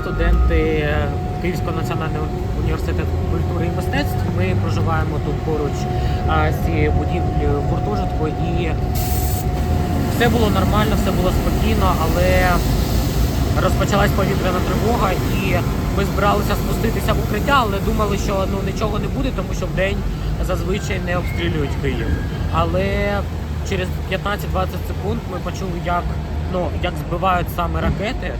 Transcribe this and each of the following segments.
Студенти Київського національного університету культури і мистецтв. Ми проживаємо тут поруч а, з цією будівлею гуртожитку і все було нормально, все було спокійно, але розпочалась повітряна тривога і ми збиралися спуститися в укриття, але думали, що ну нічого не буде, тому що вдень зазвичай не обстрілюють Київ. Але через 15-20 секунд ми почули, як ну як збивають саме ракети.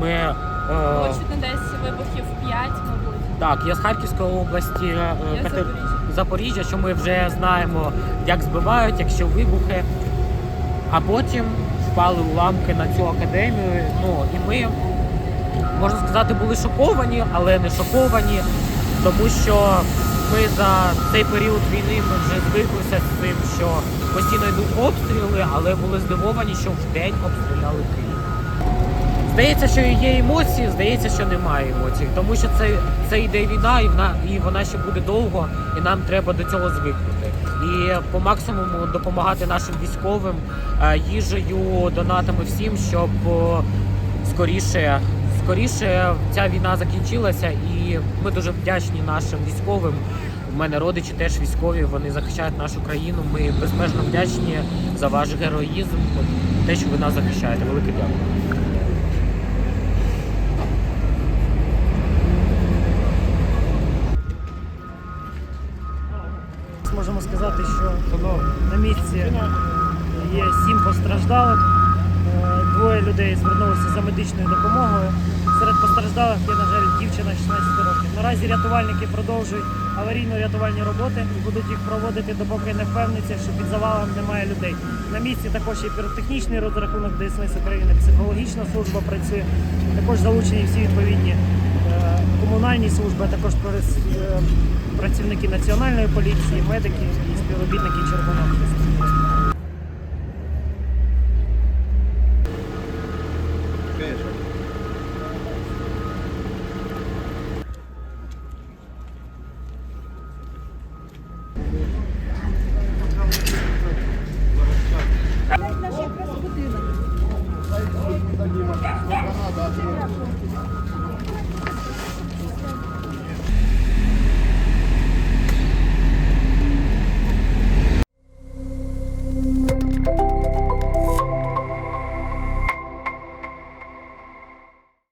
Ми е, Було чутно десь вибухів 5, мабуть. так, я з Харківської області, е, Я Запоріжжя. Запоріжжя, що ми вже знаємо, як збивають, якщо вибухи. А потім впали уламки на цю академію. Ну і ми, можна сказати, були шоковані, але не шоковані, тому що ми за цей період війни ми вже звиклися з цим, що постійно йдуть обстріли, але були здивовані, що в день обстріляли Київ. Здається, що є емоції, здається, що немає емоцій, тому що це, це йде війна, і вона, і вона ще буде довго, і нам треба до цього звикнути. І по максимуму допомагати нашим військовим е, їжею, донатами всім, щоб скоріше, скоріше ця війна закінчилася, і ми дуже вдячні нашим військовим. У мене родичі теж військові, вони захищають нашу країну. Ми безмежно вдячні за ваш героїзм, те, що ви нас захищаєте. Велике дякую. Можемо сказати, що на місці є сім постраждалих. Е, Двоє людей звернулися за медичною допомогою. Серед постраждалих є, на жаль, дівчина 16 років. Наразі рятувальники продовжують аварійно-рятувальні роботи і будуть їх проводити, допоки не впевняться, що під завалом немає людей. На місці також є піротехнічний розрахунок ДСНС України, психологічна служба працює. Також залучені всі відповідні комунальні служби, а також е, працівники національної поліції, медики і співробітники Червоного Христа.